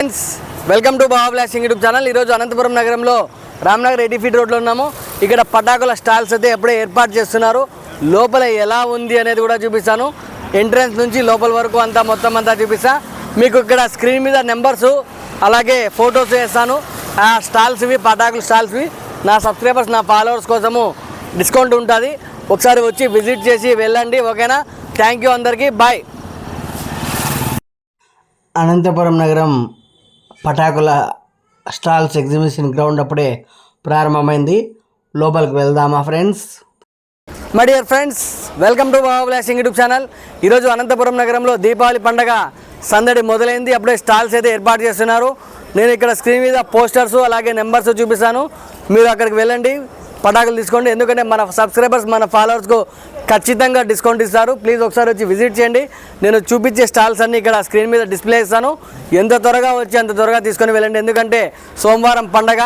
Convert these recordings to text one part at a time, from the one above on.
Friends welcome to Baba blast YouTube channel ఈరోజు అనంతపురం నగరంలో Ramnagar eighty feet రోడ్లో ఉన్నాము. ఇక్కడ పటాకుల స్టాల్స్ అయితే ఎప్పుడే ఏర్పాటు చేస్తున్నారు. లోపల ఎలా ఉంది అనేది కూడా చూపిస్తాను. ఎంట్రన్స్ నుంచి లోపల వరకు అంతా మొత్తం అంతా చూపిస్తా. మీకు ఇక్కడ స్క్రీన్ మీద నెంబర్స్ అలాగే ఫొటోస్ వేస్తాను. ఆ స్టాల్స్వి పటాకుల స్టాల్స్వి నా సబ్స్క్రైబర్స్ నా ఫాలోవర్స్ కోసము డిస్కౌంట్ ఉంటుంది. ఒకసారి వచ్చి విజిట్ చేసి వెళ్ళండి ఓకేనా? థ్యాంక్ యూ అందరికీ. బాయ్ అనంతపురం నగరం పటాకుల స్టాల్స్ ఎగ్జిబిషన్ గ్రౌండ్ అప్పుడే ప్రారంభమైంది. లోపలికి వెళ్దామా friends? My dear friends welcome to Baba YouTube channel ఈరోజు అనంతపురం నగరంలో దీపావళి పండగ సందడి మొదలైంది. అప్పుడే స్టాల్స్ అయితే ఏర్పాటు చేస్తున్నారు. నేను ఇక్కడ స్క్రీన్ మీద పోస్టర్స్ అలాగే నెంబర్స్ చూపిస్తాను. మీరు అక్కడికి వెళ్ళండి. పటాకులు తీసుకోండి. ఎందుకంటే మన సబ్స్క్రైబర్స్ మన ఫాలోవర్స్కు ఖచ్చితంగా డిస్కౌంట్ ఇస్తారు. ప్లీజ్ ఒకసారి వచ్చి విజిట్ చేయండి. నేను చూపించే స్టాల్స్ అన్నీ ఇక్కడ స్క్రీన్ మీద డిస్ప్లే ఇస్తాను ఎంత త్వరగా వచ్చి అంత త్వరగా తీసుకొని వెళ్ళండి. ఎందుకంటే సోమవారం పండగ.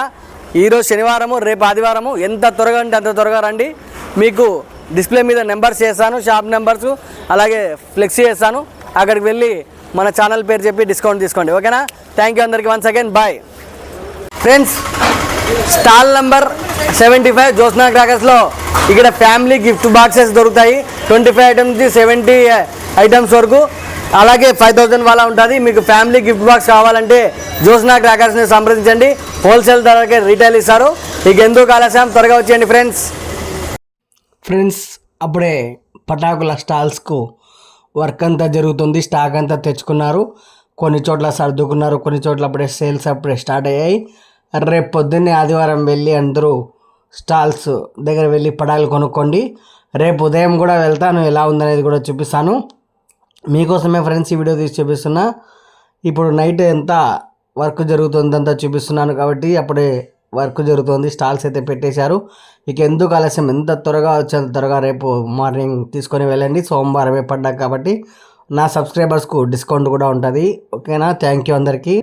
ఈరోజు శనివారము రేపు ఆదివారము. ఎంత త్వరగా అంటే అంత త్వరగా రండి. మీకు డిస్ప్లే మీద నెంబర్స్ చేస్తాను షాప్ నెంబర్స్ అలాగే ఫ్లెక్సీ చేస్తాను. అక్కడికి వెళ్ళి మన ఛానల్ పేరు చెప్పి డిస్కౌంట్ తీసుకోండి. ఓకేనా థ్యాంక్ యూ అందరికీ. Once again bye friends stall number seventy five Jyotsna క్రాకర్స్లో ఇక్కడ ఫ్యామిలీ గిఫ్ట్ బాక్సెస్ దొరుకుతాయి. Twenty five items seventy items వరకు. అలాగే ఫైవ్ థౌజండ్ వాళ్ళ ఉంటుంది. మీకు ఫ్యామిలీ గిఫ్ట్ బాక్స్ కావాలంటే జ్యోత్స్నా క్రాకర్స్ని సంప్రదించండి. హోల్సేల్ ధరకే రీటైల్ ఇస్తారు. మీకు ఎందుకు ఆలస్యం? త్వరగా వచ్చేయండి ఫ్రెండ్స్. ఫ్రెండ్స్ అప్పుడే పటాకుల స్టాల్స్కు వర్క్ అంతా జరుగుతుంది. స్టాక్ అంతా తెచ్చుకున్నారు. కొన్ని చోట్ల సర్దుకున్నారు. కొన్ని చోట్ల అప్పుడే సేల్స్ అప్పుడే స్టార్ట్ అయ్యాయి. రేపు పొద్దున్నే ఆదివారం వెళ్ళి అందరూ స్టాల్స్ దగ్గర వెళ్ళి పడాలు కొనుక్కోండి. రేపు ఉదయం కూడా వెళ్తాను. ఎలా ఉందనేది కూడా చూపిస్తాను. మీకోసమే ఫ్రెండ్స్ ఈ వీడియో తీసి చూపిస్తున్నా. ఇప్పుడు నైట్ ఎంత వర్క్ జరుగుతుందంతా చూపిస్తున్నాను కాబట్టి అప్పుడే వర్క్ జరుగుతుంది. స్టాల్స్ అయితే పెట్టేశారు. ఇక ఎందుకు ఆలస్యం? ఎంత త్వరగా వచ్చేంత త్వరగా రేపు మార్నింగ్ తీసుకొని వెళ్ళండి. సోమవారమే పడ్డాక కాబట్టి నా సబ్స్క్రైబర్స్కు డిస్కౌంట్ కూడా ఉంటుంది. ఓకేనా? థ్యాంక్ యూ అందరికీ.